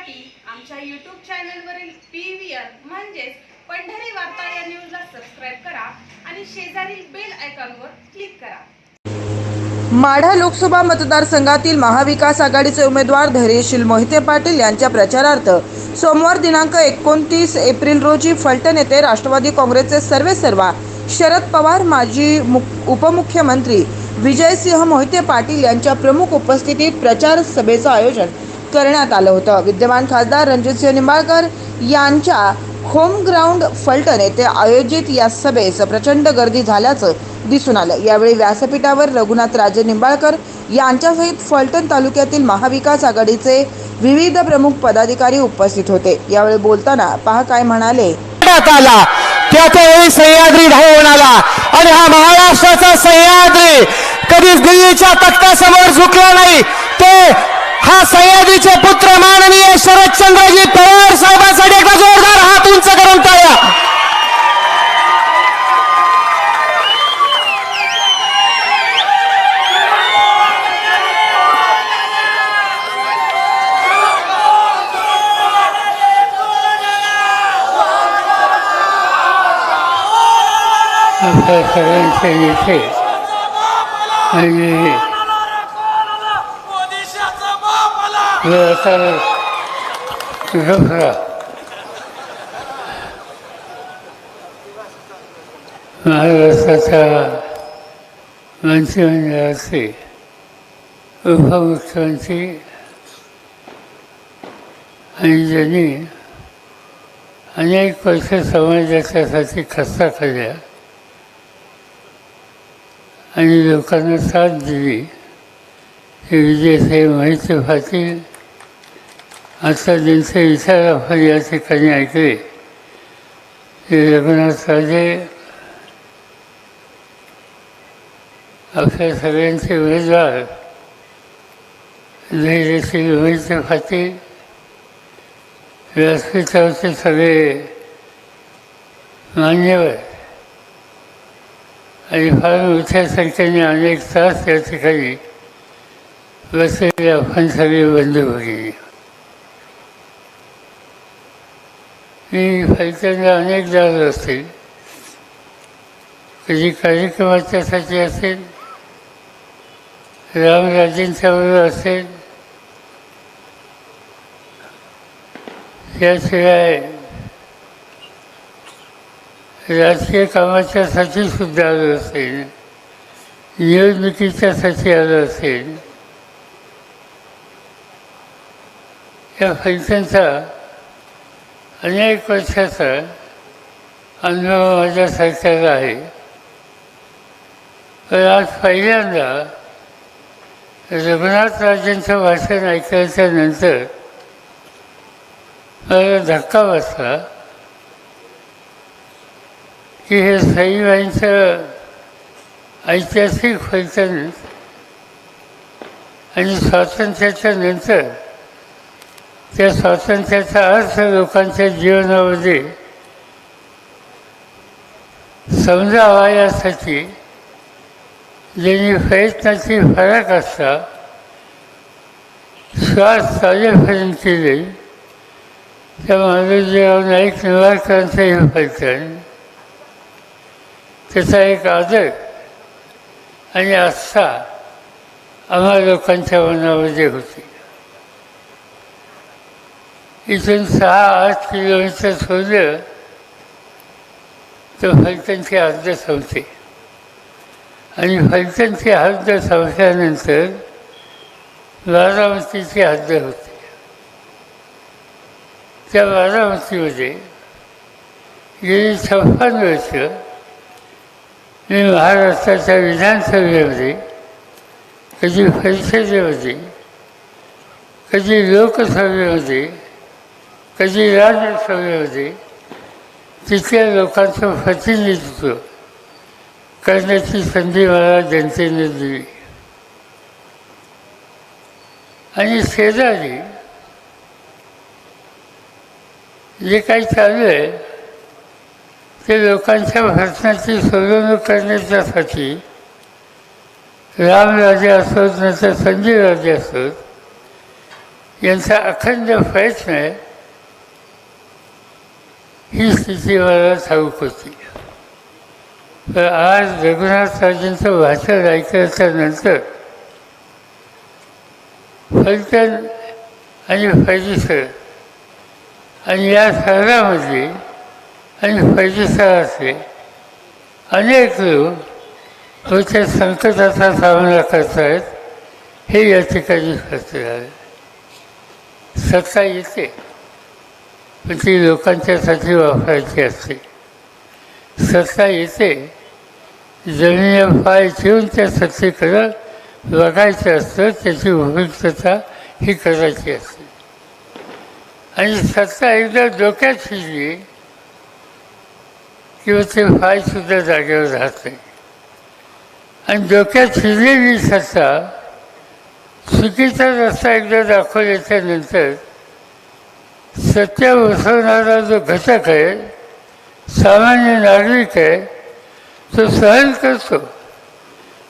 पाहण्यासाठी आमच्या यूट्यूब चॅनलवरील पी व्ही आर म्हणजेच पंढरी वार्ता या न्यूजला सबस्क्राईब करा आणि शेजारील बेल आयकॉनवर क्लिक करा. माढा लोकसभा मतदारसंघातील महाविकास आघाडीचे उमेदवार धैर्यशील मोहिते पाटील यांच्या प्रचारार्थ सोमवार दिनांक एकोणतीस एप्रिल रोजी फलटण येथे राष्ट्रवादी काँग्रेसचे सर्वेसर्वा शरद पवार माजी उपमुख्यमंत्री विजयसिंह मोहिते पाटील यांच्या प्रमुख उपस्थितीत प्रचार सभेचं आयोजन करण्यात आलं होतं. विद्यमान खासदार रणजितसिंह निंबाळकर यांच्या होम ग्राउंड फलटण येथे आयोजित या सभेस प्रचंड गर्दी झाल्याचं दिसून आलं. यावेळी व्यासपीठावर रघुनाथ राजे निंबाळकर यांच्यासहित फलटण तालुक्यातील महाविकास आघाडीचे विविध प्रमुख पदाधिकारी उपस्थित होते. यावेळी बोलताना पहा काय म्हणाले. आला. त्याच्या सह्याद्री धावून आला आणि हा महाराष्ट्राचा सह्याद्री. कधीच दिल्लीच्या तख्तासमोर झुकला नाही. ते हा सह्याद्रीचे पुत्र माननीय शरदचंद्रजी पवार साहेबांसाठी एकदा जोरदार हात उंच करून टाळ्या आपल्या सगळ्यांच्या दुसरा महाराष्ट्राच्या मंत्रिमंडळाचे उपमुख्यमंत्री आणि ज्यांनी अनेक वर्ष समाजाच्यासाठी खस्ता खाल्ल्या आणि लोकांना साथ दिली. हे विजयसाहेब माहिती पाटील आता ज्यांचे विचार आपण या ठिकाणी ऐकले. ते रघुनाथ राजे आपल्या सगळ्यांचे उमेदवार धैर्यशील मोहिते पाटील व्यासपीठावरचे सगळे मान्यवर आणि फार मोठ्या संख्येने अनेक तास या ठिकाणी बसलेले आपण सगळे बंधू भगिनी. मी फलटणला अनेक जात असतील कधी कार्यक्रमाच्यासाठी असेल रामराजेंच्या बरोबर असेल याशिवाय राजकीय कामाच्यासाठी सुद्धा आलं असेल निवडणुकीच्यासाठी आलं असेल. या फलटणचा अनेक वर्षाचा अनुभव माझ्या सरकारला आहे. पण आज पहिल्यांदा रघुनाथ राजेंचं भाषण ऐकायच्या नंतर मला धक्का बसला की हे साईबाईंचं ऐतिहासिक फलटण आणि स्वातंत्र्याच्या नंतर त्या स्वातंत्र्याचा अर्थ लोकांच्या जीवनामध्ये. समजावा यासाठी ज्यांनी प्रयत्नाची फरक असता श्वास चालेपर्यंत केले त्या माधवजीराव नाईक निंबाळकरांचं हे फलटण. त्याचा एक आदर आणि आस्था आम्हा लोकांच्या मनामध्ये होती. इथून सहा आठ किलोमीटर सोडलं तर फलटणची हद्द संपते. आणि फलटणची हद्द संपल्यानंतर बारामतीची हद्द होते. त्या बारामतीमध्ये गेली छप्पन वर्ष मी महाराष्ट्राच्या विधानसभेमध्ये कधी परिषदेमध्ये कधी लोकसभेमध्ये कधी राज्यसभेमध्ये तिथल्या लोकांचं प्रतिनिधित्व करण्याची संधी मला जनतेने दिली. आणि शेजारी जे काही चालू आहे ते लोकांच्या प्रश्नाची सोडवणूक करण्याच्यासाठी रामराजे असोत नंतर संजय राजे असोत यांचा अखंड प्रयत्न आहे. ही स्थिती मला ठाऊक होती तर आज रघुनाथराजेंचं भाषण ऐकायच्या नंतर फलटण आणि फैजीसर आणि या शहरामध्ये आणि परिसरातले अनेक लोक रोजच्या संकटाचा सामना करतायत हे या ठिकाणी स्पष्ट झाले सत्ता येते. पण ती लोकांच्यासाठी वापरायची असते? सत्ता येते जमिनीला पाय ठेवून त्या सत्तेकडं बघायचं असतं त्याची उपयुक्तता ही करायची असते. आणि सत्ता एकदा डोक्यात शिरली किंवा ते पायसुद्धा जागेवर राहत नाही. आणि डोक्यात शिरलेली सत्ता चुकीचा रस्ता एकदा दाखवल्याच्या नंतर सत्य बसवणारा जो घटक आहे सामान्य नागरिक आहे तो सहन करतो.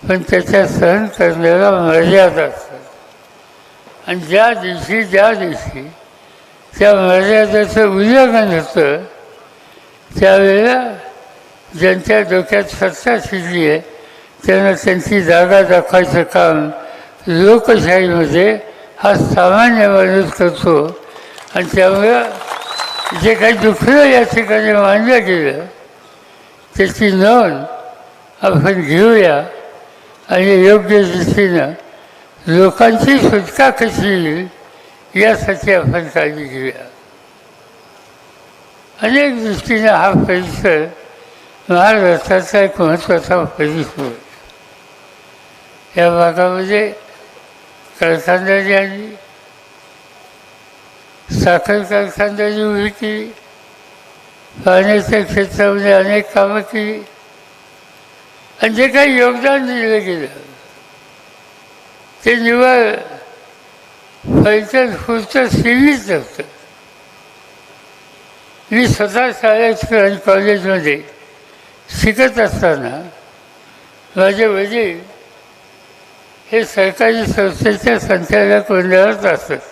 पण त्याच्या सहन करण्याला मर्यादा असतात आणि ज्या दिवशी ज्या दिवशी त्या मर्यादेचं उल्लंघन होतं त्यावेळेला ज्यांच्या डोक्यात सत्ता शिरली आहे त्यांना त्यांची जागा दाखवायचं काम लोकशाहीमध्ये हा सामान्य माणूस करतो. आणि त्यामुळं जे काही दुखलं या ठिकाणी मानलं गेलं त्याची नोंद आपण घेऊया आणि योग्य दृष्टीनं लोकांची सुटका कशी येईल यासाठी आपण काळजी घेऊया. अनेक दृष्टीनं हा परिसर महाराष्ट्राचा एक महत्त्वाचा परिसर. या भागामध्ये कारखानदारी आली साखर कारखानदारी उभी केली पाण्याच्या क्षेत्रामध्ये अनेक कामं केली. आणि जे काही योगदान दिलं गेलं ते निवळ पैठण पुरतं सीमित नव्हतं. मी स्वतः शाळेत आणि कॉलेजमध्ये शिकत असताना माझे वडील हे सरकारी संस्थेच्या संचालक मंडळात असत.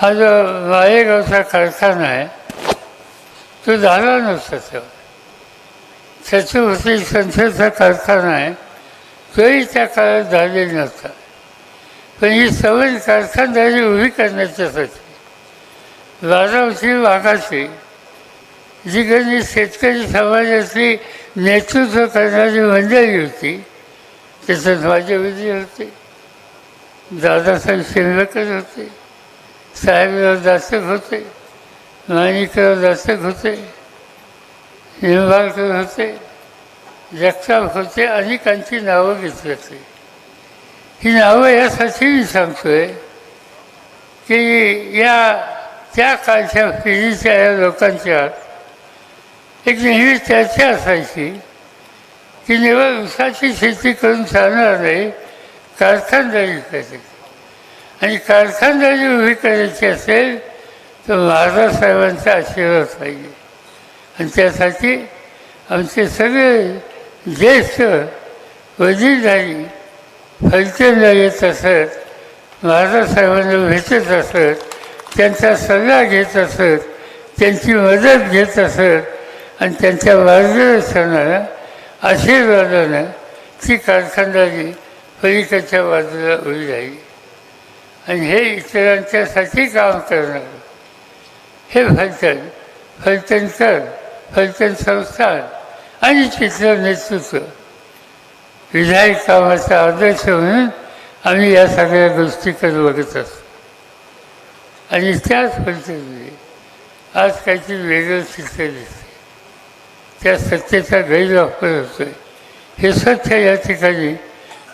हा जो नायगावचा कारखाना आहे तो झाला नव्हता तेव्हा. छत्रपती संस्थेचा कारखाना आहे तोही त्या काळात झालेला नव्हता पण ही सवय कारखानदारी उभी करण्याच्यासाठी बारामती भागाची जी काही शेतकरी समाजाची नेतृत्व करणारी मंडळी होती त्याच्यात माझे विधी होते. दादासाहेब शिल्लकच होते. साहेबला दासक होते. नाईकला दासक होते. निंबाळकर होते. जगताप होते अनेकांची नावं घेतली होती. ही नावं यासाठी मी सांगतोय की या त्या काळच्या पिढीच्या या लोकांच्या एक नेहमी चर्चा असायची की निवड ऊसाची शेती करून चालणार नाही कारखानदारी करायची. आणि कारखानदारी उभी करायची असेल तर महाराजसाहेबांचा आशीर्वाद पाहिजे. आणि त्यासाठी आमचे सगळे ज्येष्ठ वडीलधारी फलटणला येत असत महाराजसाहेबांना भेटत असत त्यांचा सल्ला घेत असत त्यांची मदत घेत असत आणि त्यांच्या मार्गदर्शनानं आशीर्वादानं ती कारखानदारी पलीकडच्या बाजूला उभी राहिली. आणि हे इतरांच्यासाठी काम करणार. हे फलटण फलटणकर फलटण संस्थान आणि चित्र नेतृत्व. विधायक कामाचा आदर्श म्हणून आम्ही या सगळ्या गोष्टीकडे बघत असतो. आणि त्याच फलटणमध्ये आज काहीतरी वेगळं चित्र दिसते त्या सत्तेचा गैरवापर होतोय. हे सत्य या ठिकाणी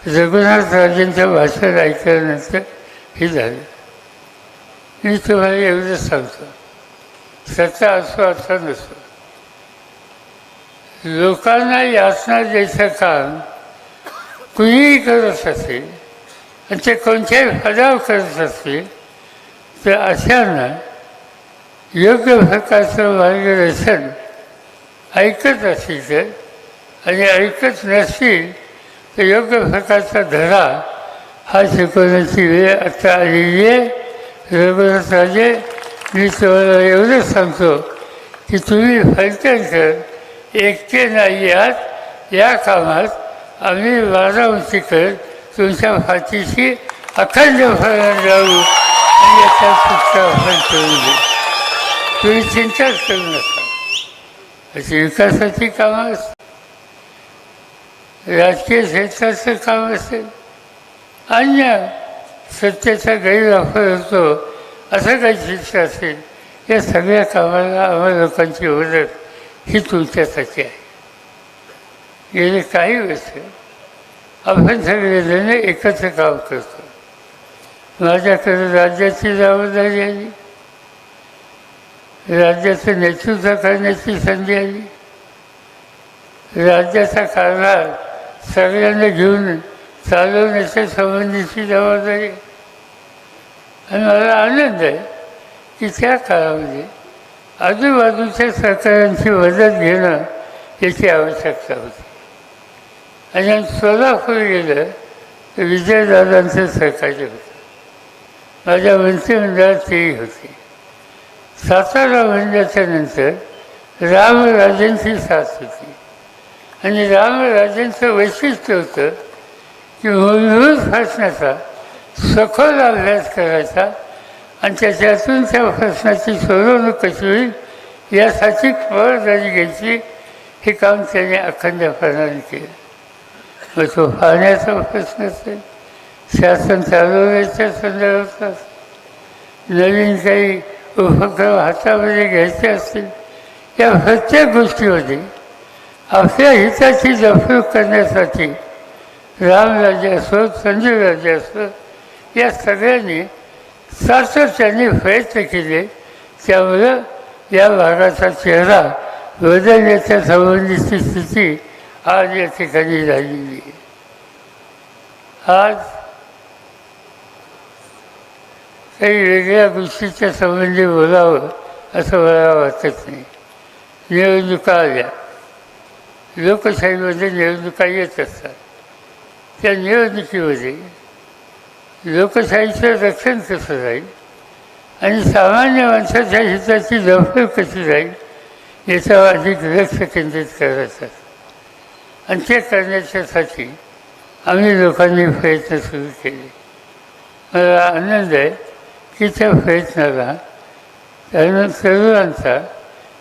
रघुनाथ राजेंचं भाषण ऐकल्यानंतर हे झाले. मी तुम्हाला एवढंच सांगतो. सत्ता असो असा नसो. लोकांना यातना द्यायचं काम कुणीही करत असेल आणि ते कोणत्याही फदाव करत असतील तर अशांना योग्य प्रकारचं मार्गदर्शन ऐकत असेल तर आणि ऐकत नसतील तर योग्य प्रकारचा धडा हा शिकवण्याची वेळ आता आलेली आहे रघुनाथ राजे मी तुम्हाला एवढंच सांगतो की तुम्ही फलटणकर एकटे नाही आहात या कामात आम्ही वारावतीकर तुमच्या भातीशी अखंड फळण जाऊ आणि याचा पुढचा फल करून देऊ तुम्ही चिंताच करू नका अशी विकासाची कामं असतात राजकीय क्षेत्राचं काम असेल अन्य सत्तेचा गैरवापर होतो असं काही शिक्षा असेल या सगळ्या कामाला आम्हा लोकांची मदत ही तुमच्यासाठी आहे. गेले काही वर्ष आपण सगळेजण एकत्र काम करतो. माझ्याकडे राज्याची जबाबदारी आली. राज्याचं नेतृत्व करण्याची संधी आली. राज्याचा कारभार सगळ्यांना घेऊन चालवण्याच्या संबंधीची जबाबदारी. आणि मला आनंद आहे की त्या काळामध्ये आजूबाजूच्या सरकारांची मदत घेणं याची आवश्यकता होती. आणि आम्ही सोलापूर गेलं तर विजयदादांचं सरकार होतं. माझ्या मंत्रिमंडळात तेही होते. सातारा मंडळाच्या नंतर रामराजेंची साथ होती. आणि रामराजेंचं वैशिष्ट्य होतं की मूलभूत हसण्याचा सखोल अभ्यास करायचा आणि त्याच्यातून त्या प्रश्नाची सोडवणूक कशी होईल यासाठी खबरदारी घ्यायची हे काम त्याने अखंडपणाने केलं. मग तो पाण्याचा प्रश्न असेल शासन चालवण्याच्या संदर्भात असेल नवीन काही उपक्रम हातामध्ये घ्यायचे असतील या प्रत्येक गोष्टीमध्ये आपल्या हिताची जपणूक करण्यासाठी रामराजे असो संजीवराजे असो या सगळ्यांनी सातत्याने प्रयत्न केले. त्यामुळं या भागाचा चेहरा बदलण्याच्या संबंधीची स्थिती आज या ठिकाणी झालेली आहे. आज काही वेगळ्या गोष्टीच्या संबंधी बोलावं असं मला वाटत नाही. निवडणुका आल्या. लोकशाहीमध्ये निवडणुका येत असतात. त्या निवडणुकीमध्ये लोकशाहीचं रक्षण कसं राहील आणि सामान्य माणसाच्या हिताची जपणूक कशी राहील याच्यावर अधिक लक्ष केंद्रित करायचं आणि ते करण्याच्यासाठी आम्ही लोकांनी प्रयत्न सुरू केले. मला आनंद आहे की त्या प्रयत्नाला तरुण तरुणांचा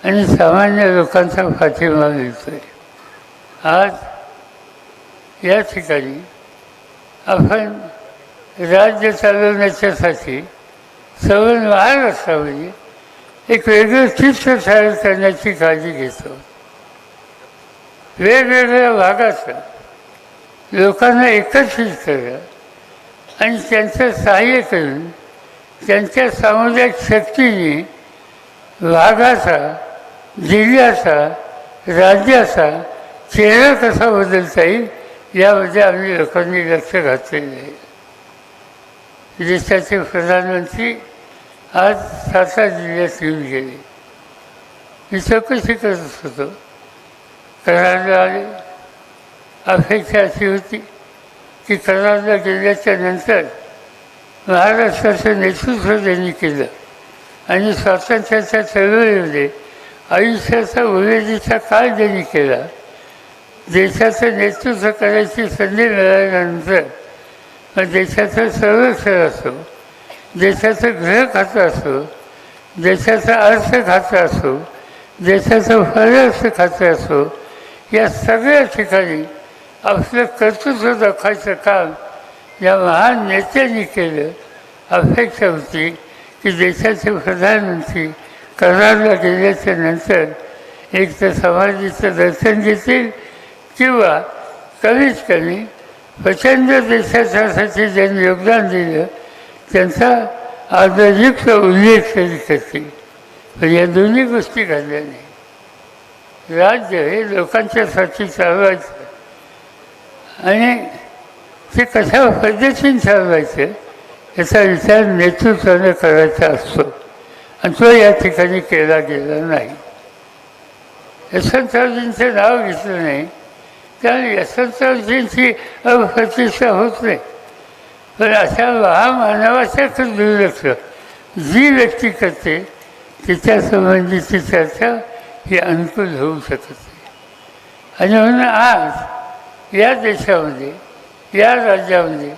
आणि सामान्य लोकांचा पाठिंबा मिळतो आहे आज या ठिकाणी आपण राज्य चालवण्याच्यासाठी सवय महाग असावी एक वेगळं चित्र तयार करण्याची काळजी घेतो. वेगवेगळ्या भागाचं लोकांना एकत्रित करा आणि त्यांचं सहाय्य करून त्यांच्या सामुदायिक शक्तीने भागाचा जिल्ह्याचा राज्याचा चेहरा कसा बदलता येईल यामध्ये आम्ही लोकांनी लक्ष घातलेलं आहे देशाचे प्रधानमंत्री आज सातारा जिल्ह्यात येऊन गेले मी चौकशी करत होतो कराडला आले अपेक्षा अशी होती की कराडला गेल्याच्यानंतर महाराष्ट्राचं नेतृत्व त्यांनी केलं आणि स्वातंत्र्याच्या चळवळीमध्ये आयुष्याचा उमेदीचा काळ त्यांनी केला देशाचं नेतृत्व करायची संधी मिळाल्यानंतर देशाचं संरक्षण असो देशाचं गृह खातं असो देशाचं अर्थ खातं असो देशाचं परराष्ट्र खातं असो या सगळ्या ठिकाणी आपलं कर्तृत्व दाखवायचं काम या महान नेत्यांनी केलं. अपेक्षा होती की देशाचे प्रधानमंत्री करारला गेल्याच्यानंतर एक तर समाधीचं दर्शन घेतील किंवा कमीत कमी प्रचंड देशासाठी ज्यांनी योगदान दिलं त्यांचा आदरयुक्त उल्लेख तरी करतील. पण या दोन्ही गोष्टी घडल्या नाही राज्य हे लोकांच्यासाठी चालवायचं आणि ते कशा पद्धतीने चालवायचं याचा विचार नेतृत्वाने करायचा असतो. आणि तो या ठिकाणी केला गेला नाही. यशवंतरावजींचं नाव घेतलं नाही. त्यामुळे यशवंतरावजींची प्रतिष्ठा होत नाही. पण अशा महामानवाचं दुर्लक्ष जी व्यक्ती करते तिच्या संबंधीची चर्चा ही अनुकूल होऊ शकत नाही. आणि म्हणून आज या देशामध्ये या राज्यामध्ये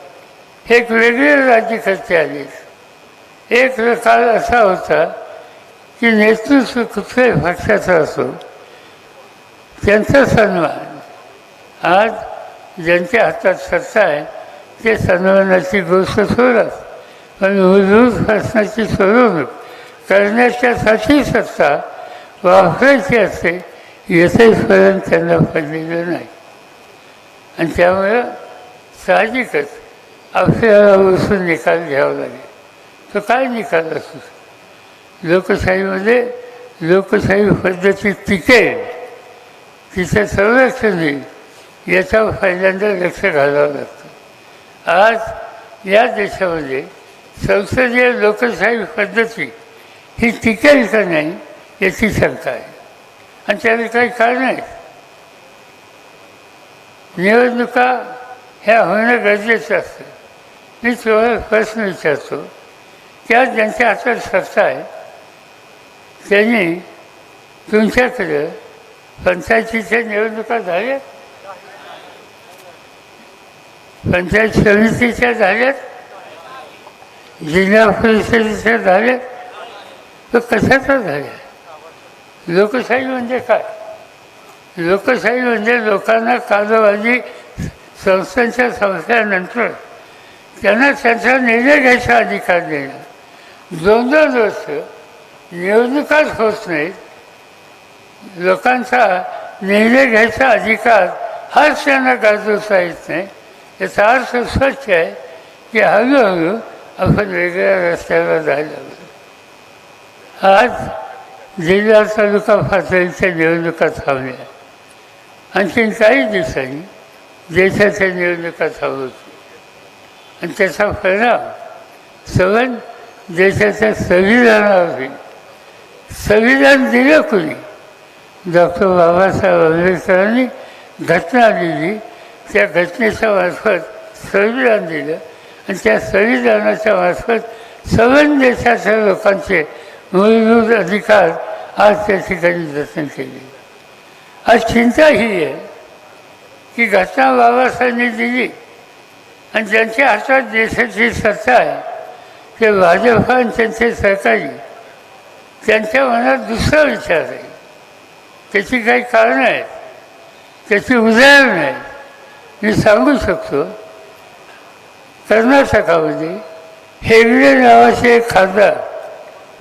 एक वेगळे राज्यकर्ते आले. एक काळ असा होता की नेतृत्व कुठल्याही पक्षाचा असो त्यांचा सन्मान आज ज्यांच्या हातात सत्ता आहे ते सन्मानाची गोष्ट सोडत पण हुजूर प्रश्नाची सोडवणूक करण्याच्यासाठी सत्ता वापरायची असते येथेपर्यंत त्यांना पडलेलं नाही. आणि त्यामुळं साहजिकच आपल्याला बसून निकाल घ्यावा लागेल. तो काय निकाल असू लोकशाहीमध्ये लोकशाही पद्धती टिकेल तिचं संरक्षण येईल याचा पहिल्यांदा लक्ष घालावं लागतं. आज या देशामध्ये संसदीय लोकशाही पद्धती ही टिकेल का नाही याची शंका आहे. आणि त्याला काही कारण आहे निवडणुका ह्या होणं गरजेचं असतं. मी तुम्हाला प्रश्न विचारतो त्या ज्यांच्या हातात सत्ता आहे त्यांनी तुमच्याकडं पंचायतीच्या निवडणुका झाल्या? पंचायत समितीच्या झाल्यात जिल्हा परिषदेच्या झाल्यात तर कशाचा झाल्या लोकशाही म्हणजे काय? लोकशाही म्हणजे लोकांना कालबाजी संस्थांच्या संस्थानंतर त्यांना त्यांचा निर्णय घ्यायचा अधिकार देणं. दोन दोन वर्ष निवडणुकाच होत नाहीत. लोकांचा निर्णय घ्यायचा अधिकार हाच त्यांना गाजवता येत नाही. याचा अर्थ स्वच्छ आहे की हळूहळू आपण वेगळ्या रस्त्यावर जायला लागलो आज जिल्हा तालुका पातळीच्या निवडणुका थांबल्या आणखीन काही दिवसांनी देशाच्या निवडणुका थांबवतील आणि त्याचा परिणाम सवन देशाच्या संविधानावर होईल संविधान दिलं कोणी डॉक्टर बाबासाहेब आंबेडकरांनी घटना दिली त्या घटनेच्या मार्फत संविधान दिलं. आणि त्या संविधानाच्या मार्फत सवन देशाच्या लोकांचे मूलभूत अधिकार आज त्या ठिकाणी जतन केले. आज चिंता ही आहे की घटना बाबासाहेबांनी दिली. आणि ज्यांच्या हातात देशाची सत्ता आहे ते भाजप आणि त्यांचे सहकारी त्यांच्या मनात दुसरा विचार आहे. त्याची काही कारणं आहेत. त्याची उदाहरणं आहेत. मी सांगू शकतो कर्नाटकामध्ये हेगडे नावाचे एक खासदार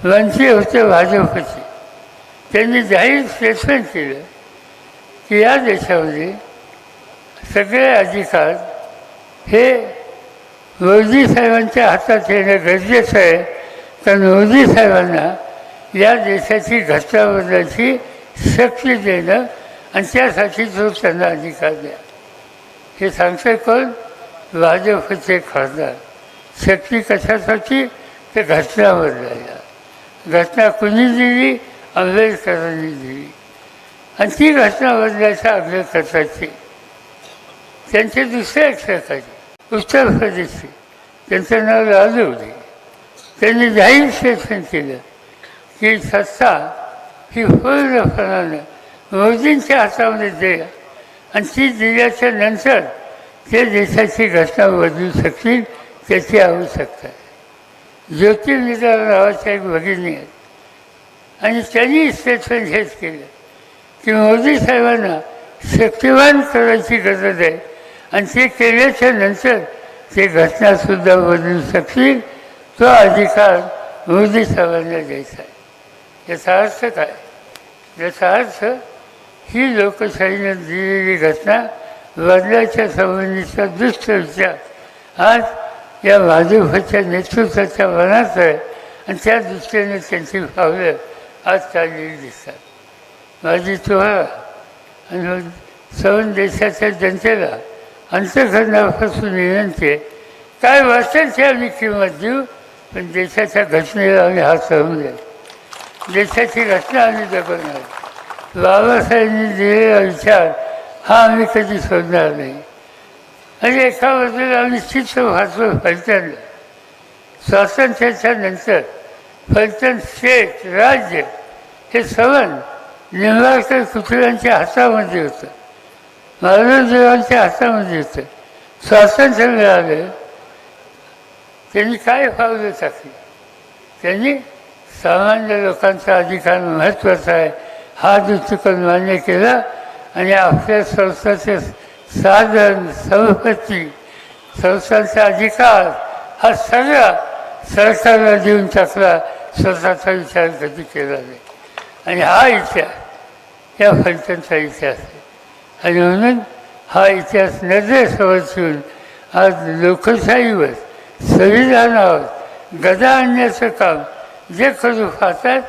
वंचित होते भाजपचे. त्यांनी जाहीर स्टेटमेंट केलं की या देशामध्ये सगळे अधिकार हे मोदी साहेबांच्या हातात येणं गरजेचं आहे. तर मोदी साहेबांना या देशाची घटना बदलायची शक्ती देणं आणि त्यासाठी जो त्यांना अधिकार द्या. हे सांगते कोण? भाजपचे खासदार. शक्ती कशासाठी? ते घटना बदलायला घटना कुणी दिली? आंबेडकरांनी दिली. आणि ती घटना बदलायच्या आग्रह त्यांचे दुसऱ्या क्षेत्राचे उत्तर प्रदेशचे. त्यांचं नाव लालू होते त्यांनी जाहीर स्टेटमेंट केलं. की सत्ता ही पूर्णपणानं मोदींच्या हातामध्ये द्या आणि ती दिल्याच्या नंतर ते देशाची घटना बदलू शकतील त्याची आवश्यकता आहे. ज्योतिर्विदा नावाच्या एक भगिनी आहेत. आणि त्यांनी स्टेटमेंट हेच केलं की मोदी साहेबांना शक्तिवान करायची गरज आहे आणि ते केल्याच्यानंतर ते घटनासुद्धा बदलू शकतील तो अधिकार मोदी साहेबांना द्यायचा आहे. याचा अर्थ काय? याचा अर्थ ही लोकशाहीने दिलेली घटना बदलाच्या संबंधीचा दुष्ट विचार. आज या भाजपच्या नेतृत्वाच्या मनात आहे आणि त्या दृष्टीने त्यांची पावलं आज चाललेली दिसतात. माझी तुम्हाला आणि सवन देशाच्या जनतेला अंतकरणापासून विनंती आहे काय वाटेल ते आम्ही किंमत देऊ पण देशाच्या घटनेला आम्ही हात सहून द्या देशाची घटना आम्ही जगवणार बाबासाहेबांनी दिलेला विचार हा आम्ही कधी सोडणार नाही. आणि एका बाजूला चित्त वाचलं फलटण. स्वातंत्र्याच्या नंतर फलटण स्टेट राज्य हे सवन निंबाळकर कुत्र्यांच्या हातामध्ये होतं. महाराजदेवांच्या हातामध्ये होतं. स्वातंत्र्य मिळालं. त्यांनी काय पावलं टाकली त्यांनी सामान्य लोकांचा अधिकार महत्त्वाचा आहे. हा दृष्टिकोन मान्य केला आणि आपल्या संस्थाचे साधन संपत्ती संस्थांचा अधिकार हा सगळा सरकारला देऊन टाकला स्वतःचा विचार कधी केला नाही. आणि हा इतिहास या फलटणचा इतिहास आहे. आणि म्हणून हा इतिहास नजरेसमोर ठेवून आज लोकशाहीवर संविधानावर गदा आणण्याचं काम जे करू पाहतात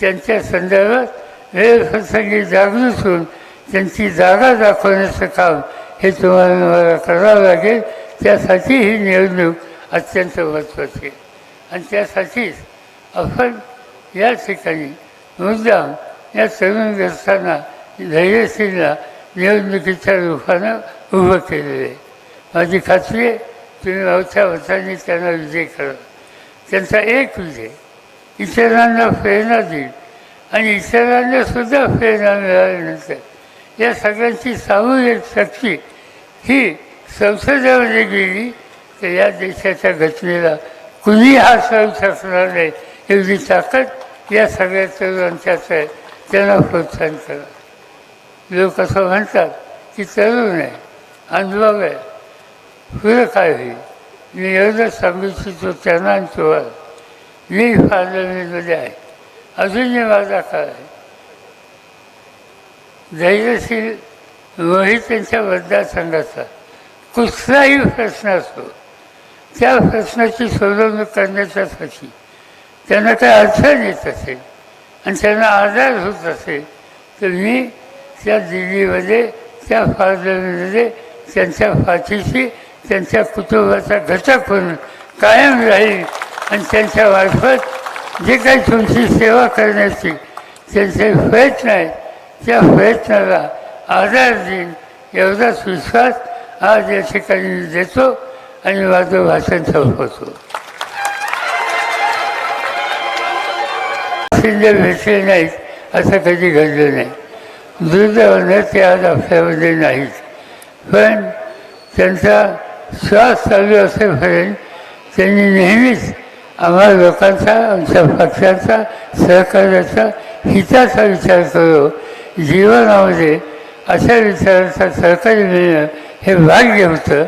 त्यांच्या संदर्भात वेळप्रसंगी जागृत होऊन त्यांची जागा दाखवण्याचं काम हे तुम्हाला मला करावं लागेल. त्यासाठी ही निवडणूक अत्यंत महत्त्वाची आहे. आणि त्यासाठीच आपण या ठिकाणी मुद्दाम या तरुणग्रस्तांना धैर्यशीलला निवडणुकीच्या रूपानं उभं केलेलं आहे. माझी खात्री आहे तुम्ही मोठ्या मतांनी त्यांना विजय करा. त्यांचा एक विजय इतरांना प्रेरणा देईल. आणि इतरांना सुद्धा प्रेरणा मिळाल्यानंतर या सगळ्यांची सामूहिक शक्ती ही संसदेमध्ये गेली तर या देशाच्या घटनेला कुणी हा सहू शकणार नाही एवढी ताकद या सगळ्या तरुणांच्याच आहे. त्यांना प्रोत्साहन करा. लोक असं म्हणतात की तरुण आहे अनुभव आहे पुढं काय होईल? मी एवढं सांगू इच्छितो त्यांना आणि तुम्हाला. मी पार्लमेंटमध्ये आहे. अजूनही माझा काळ आहे. धैर्यशील मोहित त्यांच्या मतदारसंघाचा कुठलाही प्रश्न असतो त्या प्रश्नाची सोडवणूक करण्याच्यासाठी त्यांना काही अडचण येत असेल आणि त्यांना आधार होत असेल तर मी त्या दिल्लीमध्ये त्या फादरमध्ये त्यांच्या फाशीशी त्यांच्या कुटुंबाचा घटक म्हणून कायम राहील आणि त्यांच्या मार्फत जे काही तुमची सेवा करण्याची त्यांचे प्रयत्न आहेत त्या प्रयत्नाला आधार देईन. एवढाच विश्वास आज या ठिकाणी देतो आणि माझं भाषण संपवतो. शिंदे भेटले नाहीत असं कधी घडलं नाही. दुर्दैवाने ते आज आपल्यामध्ये नाहीत. पण त्यांचा श्वास चालू असेपर्यंत त्यांनी नेहमीच आम्हा लोकांचा आमच्या पक्षाचा सहकार्याचा हिताचा विचार करू जीवनामध्ये अशा विचाराचा सहकार्य मिळणं हे भाग्य होतं.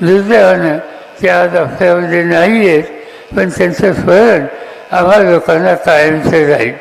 दुर्दैवानं ते आज आपल्यामध्ये नाही आहेत पण त्यांचं स्मरण आम्हा लोकांना कायमचं राहील.